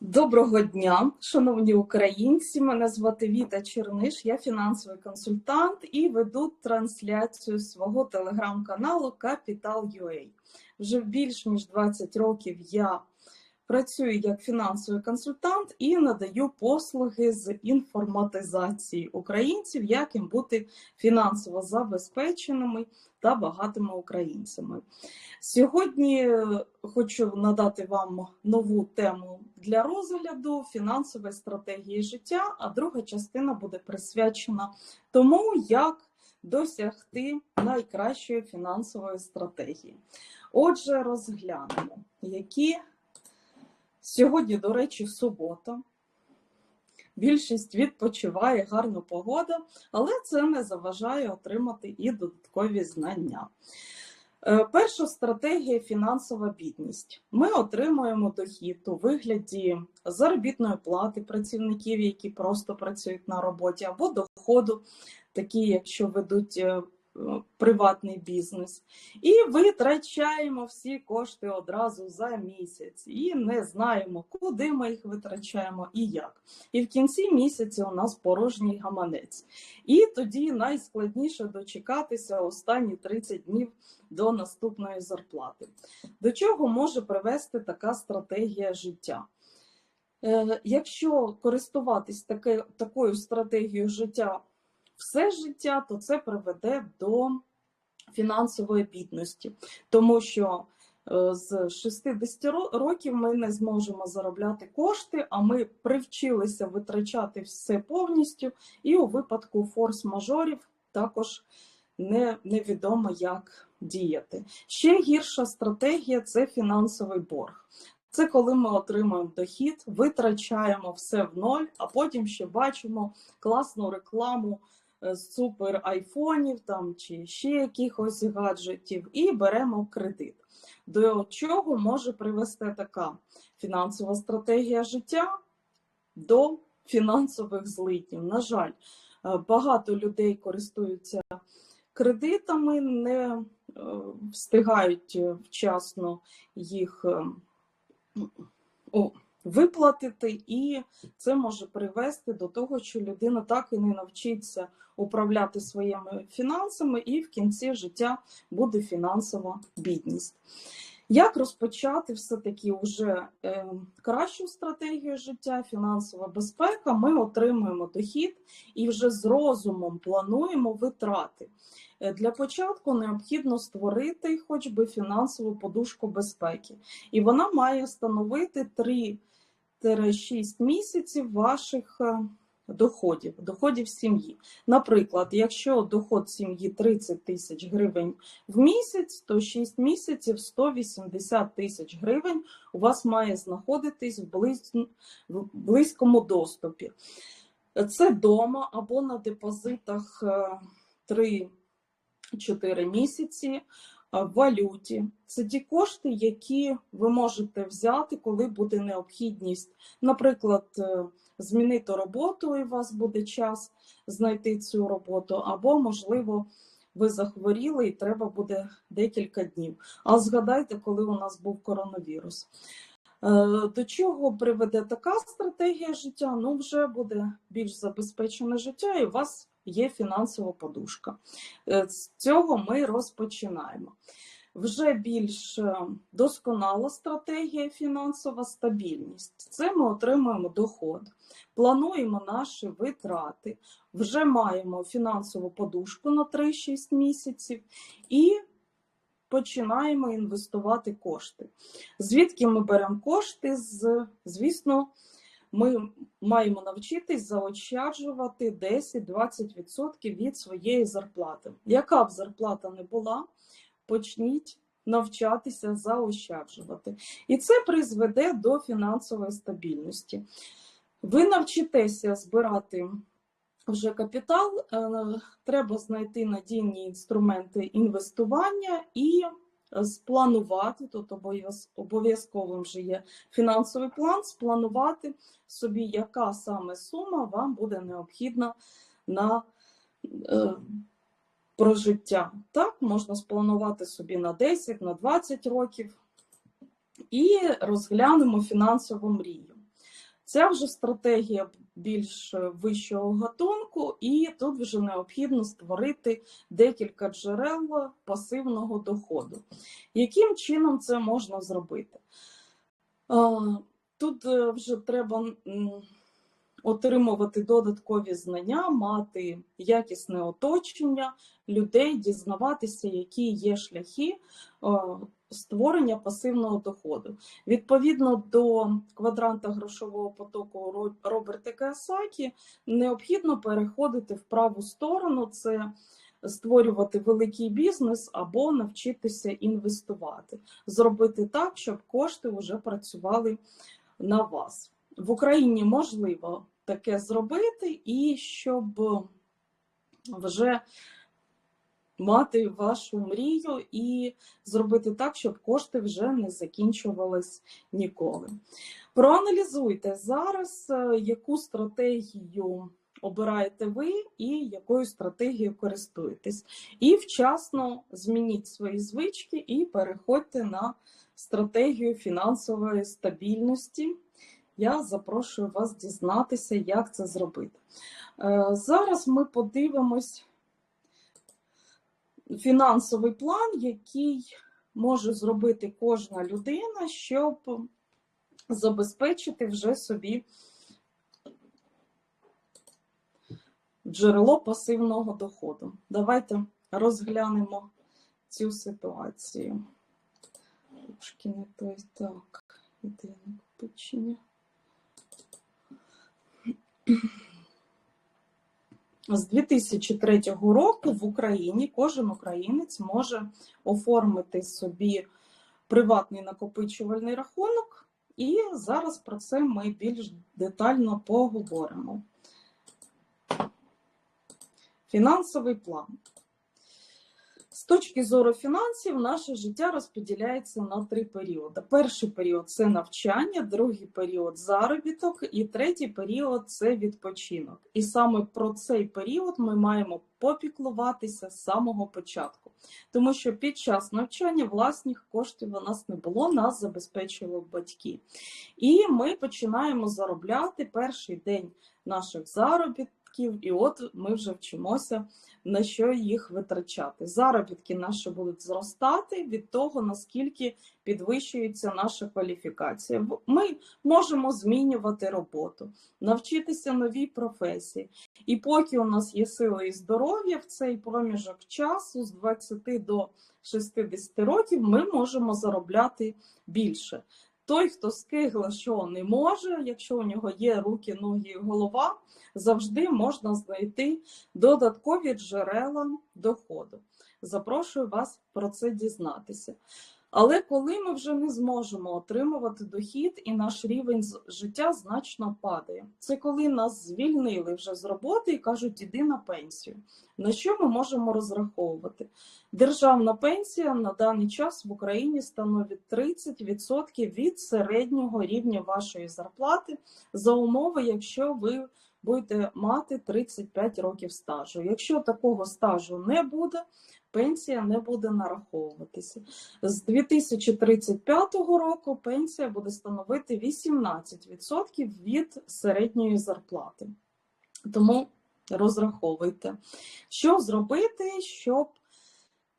Доброго дня, шановні українці. Мене звати Віта Черниш, я фінансовий консультант і веду трансляцію свого телеграм-каналу Capital.ua. Вже більш ніж 20 років я працюю як фінансовий консультант і надаю послуги з інформатизації українців, як їм бути фінансово забезпеченими та багатими українцями. Сьогодні хочу надати вам нову тему для розгляду фінансової стратегії життя, а друга частина буде присвячена тому, як досягти найкращої фінансової стратегії. Отже, розглянемо, які сьогодні, до речі, субота. Більшість відпочиває гарна погода, але це не заважає отримати і додаткові знання. Е, перша стратегія фінансова бідність. Ми отримуємо дохід у вигляді заробітної плати працівників, які просто працюють на роботі, або доходу, такі, якщо ведуть е, приватний бізнес, і витрачаємо всі кошти одразу за місяць, і не знаємо, куди ми їх витрачаємо і як. І в кінці місяця у нас порожній гаманець. І тоді найскладніше дочекатися останні 30 днів до наступної зарплати. До чого може привести така стратегія життя? Е, якщо користуватись таки, такою стратегією життя все життя, то це приведе до фінансової бідності, тому що е, з 60 років ми не зможемо заробляти кошти, а ми привчилися витрачати все повністю, і у випадку форс-мажорів також не, невідомо, як діяти. Ще гірша стратегія це фінансовий борг. Це коли ми отримуємо дохід, витрачаємо все в ноль, а потім ще бачимо класну рекламу супер айфонів там чи ще якихось гаджетів, і беремо кредит. До чого може привести така фінансова стратегія життя до фінансових злитів. На жаль, е, багато людей користуються кредитами, не е, встигають вчасно їх виплатити, і це може привести до того, що людина так і не навчиться управляти своїми фінансами, і в кінці життя буде фінансова бідність. Як розпочати все-таки вже е, кращу стратегію життя, фінансова безпека, ми отримуємо дохід і вже з розумом плануємо витрати. Е, для початку необхідно створити хоч би фінансову подушку безпеки, і вона має становити 3-6 місяців ваших е, доходів, доходів сім'ї. Наприклад, якщо доход сім'ї 30 тисяч гривень в місяць, то 6 місяців 180 тисяч гривень у вас має знаходитись в, близь... в близькому доступі. Це дома або на депозитах 3 4 місяці в валюті. Це ті кошти, які ви можете взяти, коли буде необхідність, наприклад, е, змінити роботу, і у вас буде час знайти цю роботу, або, можливо, ви захворіли і треба буде декілька днів. А згадайте, коли у нас був коронавірус. Е, до чого приведе така стратегія життя? Ну, вже буде більш забезпечене життя, і у вас є фінансова подушка. Е, з цього ми розпочинаємо. Вже більш е, досконала стратегія фінансова стабільність. Це ми отримуємо доход, плануємо наші витрати, вже маємо фінансову подушку на 3-6 місяців і починаємо інвестувати кошти. Звідки ми беремо кошти? З, Звісно, ми маємо навчитись заощаджувати 10-20% від своєї зарплати. Яка б зарплата не була, почніть навчатися заощаджувати. І це призведе до фінансової стабільності. Ви навчитеся збирати вже капітал, е, треба знайти надійні інструменти інвестування і спланувати, тут обов'язковим вже є фінансовий план, спланувати собі, яка саме сума вам буде необхідна на е, прожиття. Так, можна спланувати собі на 10, на 20 років і розглянемо фінансову мрію. Ця вже стратегія більш вищого гатунку, і тут вже необхідно створити декілька джерел пасивного доходу. Яким чином це можна зробити? Тут е, вже треба отримувати додаткові знання, мати якісне оточення людей, дізнаватися, які є шляхи створення пасивного доходу. Відповідно до квадранта грошового потоку Роберта Кіосакі, необхідно переходити в праву сторону. Це Створювати великий бізнес або навчитися інвестувати, зробити так, щоб кошти вже працювали на вас. В Україні можливо таке зробити, і щоб вже мати вашу мрію і зробити так, щоб кошти вже не закінчувались ніколи. Проаналізуйте зараз, е, яку стратегію обираєте ви і якою стратегією користуєтесь. І вчасно змініть свої звички і переходьте на стратегію фінансової стабільності. Я запрошую вас дізнатися, як це зробити. Е, зараз ми подивимось фінансовий план, який може зробити кожна людина, щоб забезпечити вже собі джерело пасивного доходу. Давайте розглянемо цю ситуацію. Трошки не той так, іде накопичення. З 2003 року в Україні кожен українець може оформити собі приватний накопичувальний рахунок, і зараз про це ми більш детально поговоримо. Фінансовий план. Точки зору фінансів, наше життя розподіляється на три періоди. Перший період це навчання, другий період заробіток, і третій період це відпочинок. І саме про цей період ми маємо попіклуватися з самого початку, тому що під час навчання власних коштів у нас не було, нас забезпечували батьки. І ми починаємо заробляти перший день наших заробітків заробітків, і от ми вже вчимося на що їх витрачати. Заробітки наші будуть зростати від того, наскільки підвищується наша кваліфікація. Ми можемо змінювати роботу, навчитися новій професії. І поки у нас є сила і здоров'я в цей проміжок часу з 20 до 60 років, ми можемо заробляти більше. Той, хто скигла, що не може, якщо у нього є руки, ноги і голова, завжди можна знайти додаткові джерела доходу. Запрошую вас про це дізнатися. Але коли ми вже не зможемо отримувати дохід і наш рівень життя значно падає, це коли нас звільнили вже з роботи і кажуть, іди на пенсію. На що ми можемо розраховувати? Державна пенсія на даний час в Україні становить 30% від середнього рівня вашої зарплати за умови, якщо ви будете мати 35 років стажу. Якщо такого стажу не буде, пенсія не буде нараховуватися. З 2035 року пенсія буде становити 18% від середньої зарплати. Тому розраховуйте, що зробити, щоб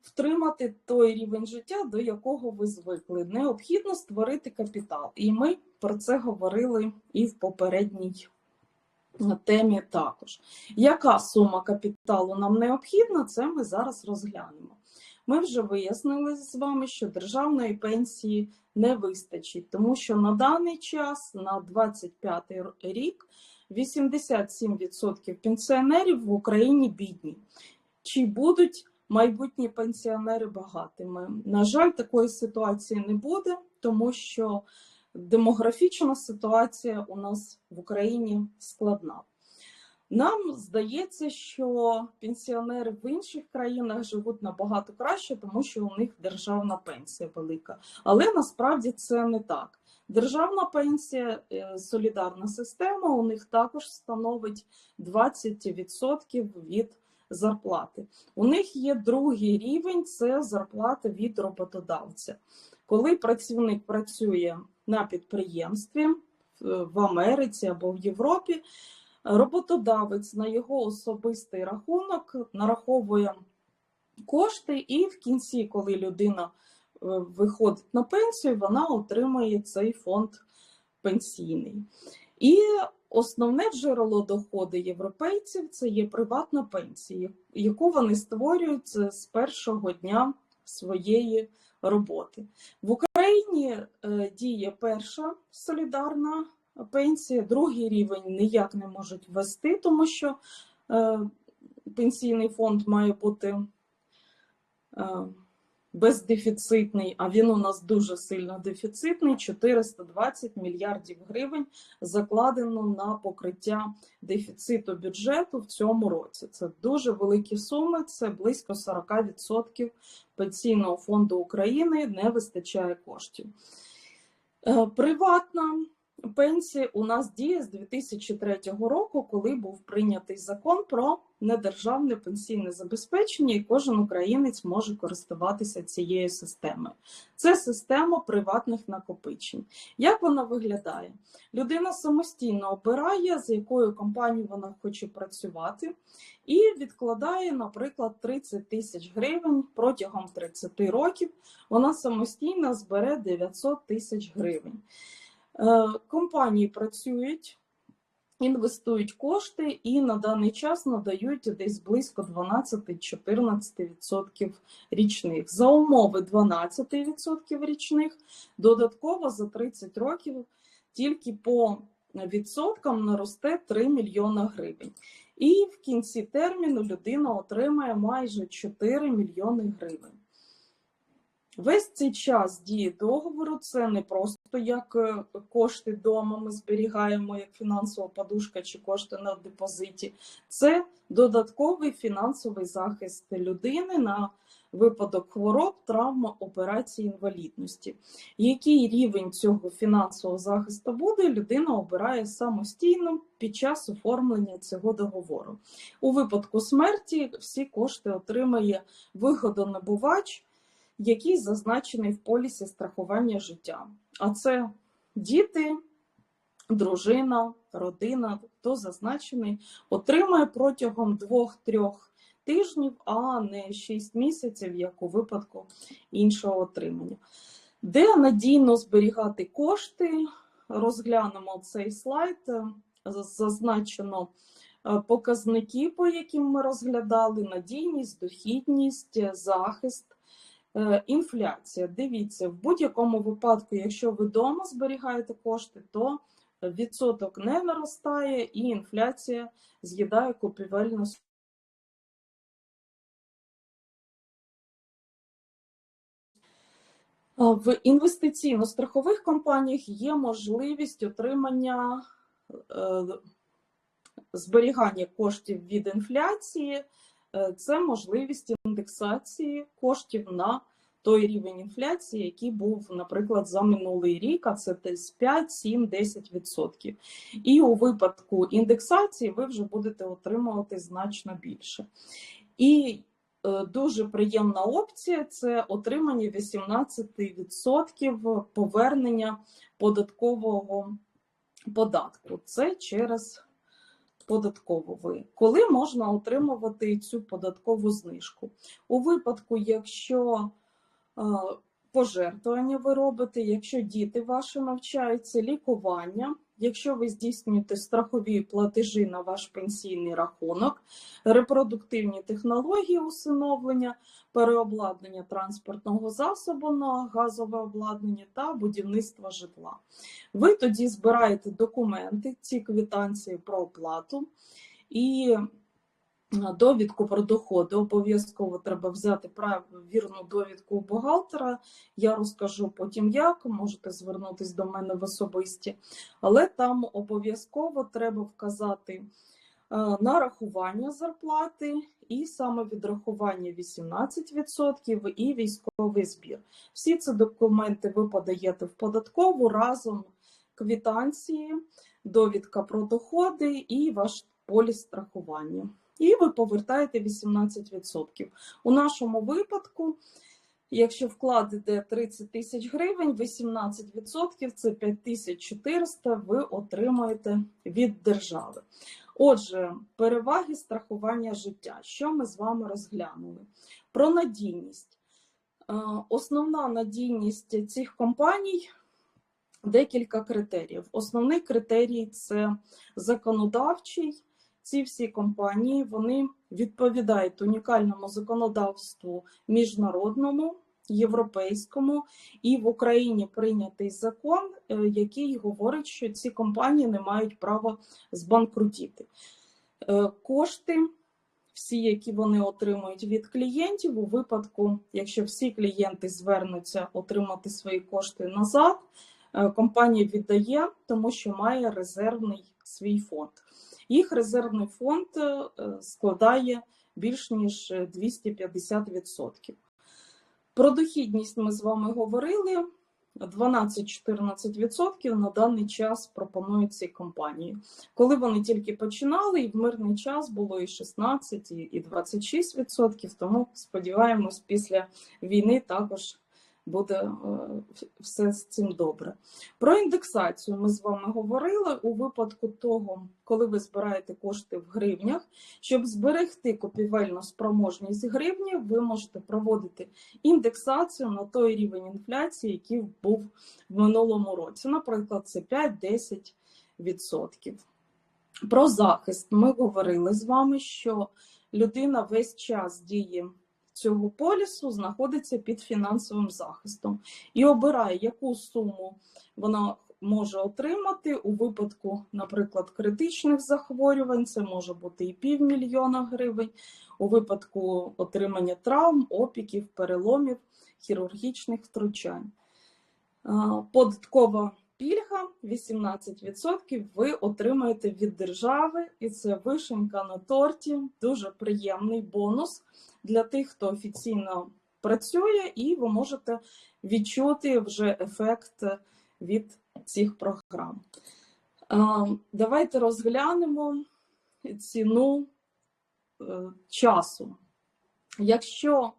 втримати той рівень життя, до якого ви звикли. Необхідно створити капітал. І ми про це говорили і в попередній темі також. Яка сума капіталу нам необхідна, це ми зараз розглянемо. Ми вже вияснили з вами, що державної пенсії не вистачить, тому що на даний час, на 25 рік, 87% пенсіонерів в Україні бідні. Чи будуть майбутні пенсіонери багатими? На жаль, такої ситуації не буде, тому що демографічна ситуація у нас в Україні складна. Нам здається, що пенсіонери в інших країнах живуть набагато краще, тому що у них державна пенсія велика. Але насправді це не так. Державна пенсія, е, солідарна система у них також становить 20% від зарплати. У них є другий рівень це зарплата від роботодавця. Коли працівник працює на підприємстві, в Америці або в Європі, роботодавець на його особистий рахунок нараховує кошти, і в кінці, коли людина е, виходить на пенсію, вона отримує цей фонд пенсійний. І основне джерело доходу європейців це є приватна пенсія, яку вони створюють з першого дня своєї роботи. В Україні е, діє перша солідарна пенсія, другий рівень ніяк не можуть ввести, тому що е, пенсійний фонд має бути е, бездефіцитний, а він у нас дуже сильно дефіцитний 420 мільярдів гривень закладено на покриття дефіциту бюджету в цьому році. Це дуже великі суми, це близько 40% пенсійного фонду України не вистачає коштів. Е, приватна пенсія у нас діє з 2003 року, коли був прийнятий закон про недержавне пенсійне забезпечення, і кожен українець може користуватися цією системою. Це система приватних накопичень. Як вона виглядає? Людина самостійно обирає, з якою компанією вона хоче працювати, і відкладає, наприклад, 30 тисяч гривень протягом 30 років. Вона самостійно збере 900 тисяч гривень. Е, компанії працюють, інвестують кошти і на даний час надають десь близько 12-14% річних. За умови 12% річних, додатково за 30 років тільки по відсоткам наросте 3 мільйона гривень. І в кінці терміну людина отримає майже 4 мільйони гривень. Весь цей час дії договору це не просто як е, кошти вдома ми зберігаємо, як фінансова подушка чи кошти на депозиті. Це додатковий фінансовий захист людини на випадок хвороб, травм, операції інвалідності. Який рівень цього фінансового захисту буде, людина обирає самостійно під час оформлення цього договору. У випадку смерті всі кошти отримає вигодонабувач який зазначений в полісі страхування життя. А це діти, дружина, родина, хто зазначений, отримає протягом двох-трьох тижнів, а не 6 місяців, як у випадку іншого отримання. Де надійно зберігати кошти, розглянемо цей слайд, зазначено. Е, показники, по яким ми розглядали: надійність, дохідність, захист, інфляція. Дивіться, в будь-якому випадку, якщо ви вдома зберігаєте кошти, то відсоток не наростає і інфляція з'їдає купівельну В інвестиційно-страхових компаніях є можливість отримання е, зберігання коштів від інфляції Е, це можливість індексації коштів на той рівень інфляції, який був, наприклад, за минулий рік, а це десь 5, 7, 10%. І у випадку індексації ви вже будете отримувати значно більше. І е, Дуже приємна опція це отримання 18% повернення податкового податку. Це через податкової. Коли можна отримувати цю податкову знижку? У випадку, якщо пожертвування ви робите, якщо діти ваші навчаються, лікування, якщо ви здійснюєте страхові платежі на ваш пенсійний рахунок, репродуктивні технології усиновлення, переобладнання транспортного засобу на газове обладнання та будівництво житла. Ви тоді збираєте документи, ці квитанції про оплату і довідку про доходи. Обов'язково треба взяти вірну довідку у бухгалтера. Я розкажу потім, як можете звернутися до мене в особисті, але там обов'язково треба вказати е, нарахування зарплати і саме відрахування 18% і військовий збір. Всі ці документи ви подаєте в податкову разом квітанції, довідка про доходи і ваш поліс страхування і ви повертаєте 18%. У нашому випадку, Якщо вклад іде 30 тисяч гривень, 18% це 5400 ви отримаєте від держави. Отже, переваги страхування життя. Що ми з вами розглянули? Про надійність. Е, Основна надійність цих компаній декілька критеріїв. Основний критерій це законодавчий. Ці всі компанії вони відповідають унікальному законодавству міжнародному, європейському, і в Україні прийнятий закон, е, який говорить, що ці компанії не мають права збанкрутіти. Е, Кошти, всі, які вони отримують від клієнтів, у випадку, якщо всі клієнти звернуться отримати свої кошти назад, е, компанія віддає, тому що має резервний свій фонд. Їх резервний фонд е, складає більш ніж 250%. Про дохідність ми з вами говорили. 12-14% на даний час пропонують ці компанії. Коли вони тільки починали, і в мирний час було і 16, і- і 26%, тому сподіваємось, після війни також буде е, все з цим добре. Про індексацію ми з вами говорили у випадку того, коли ви збираєте кошти в гривнях. Щоб зберегти купівельну спроможність гривні, ви можете проводити індексацію на той рівень інфляції, який був в минулому році. Наприклад, це 5-10%. Про захист ми говорили з вами, що людина весь час дії цього полісу знаходиться під фінансовим захистом і обирає, яку суму вона може отримати у випадку, наприклад, критичних захворювань. Це може бути і півмільйона гривень, у випадку отримання травм, опіків, переломів, хірургічних втручань. Податкова пільга 18% ви отримаєте від держави, і це вишенька на торті, дуже приємний бонус для тих, хто офіційно працює, і ви можете відчути вже ефект від цих програм. Давайте розглянемо ціну е, часу. Якщо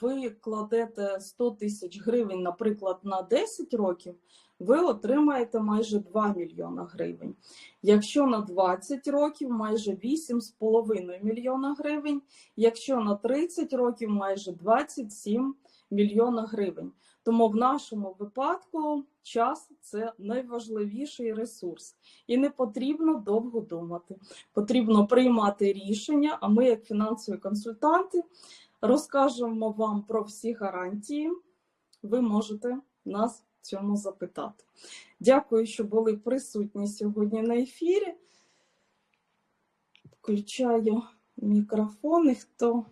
ви кладете 100 тисяч гривень, наприклад, на 10 років, ви отримаєте майже 2 мільйона гривень. Якщо на 20 років майже 8,5 мільйона гривень, якщо на 30 років майже 27 мільйона гривень. Тому в нашому випадку час це найважливіший ресурс, і не потрібно довго думати. Потрібно приймати рішення. А ми, як фінансові консультанти, розкажемо вам про всі гарантії. Ви можете нас цьому запитати. Дякую, що були присутні сьогодні на ефірі. Включаю мікрофон, і хто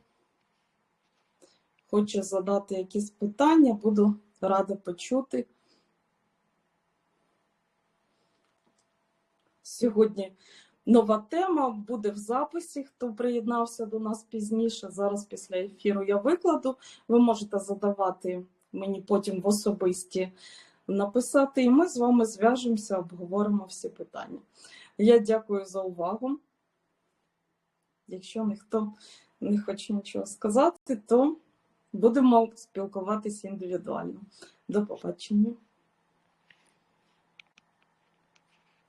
хоче задати якісь питання, буду рада почути. Сьогодні нова тема буде в записі. Хто приєднався до нас пізніше. Зараз після ефіру я викладу. Ви можете задавати мені потім в особисті написати, і ми з вами зв'яжемося, обговоримо всі питання. Я дякую за увагу. Якщо ніхто не хоче нічого сказати, то будемо спілкуватися індивідуально. До побачення.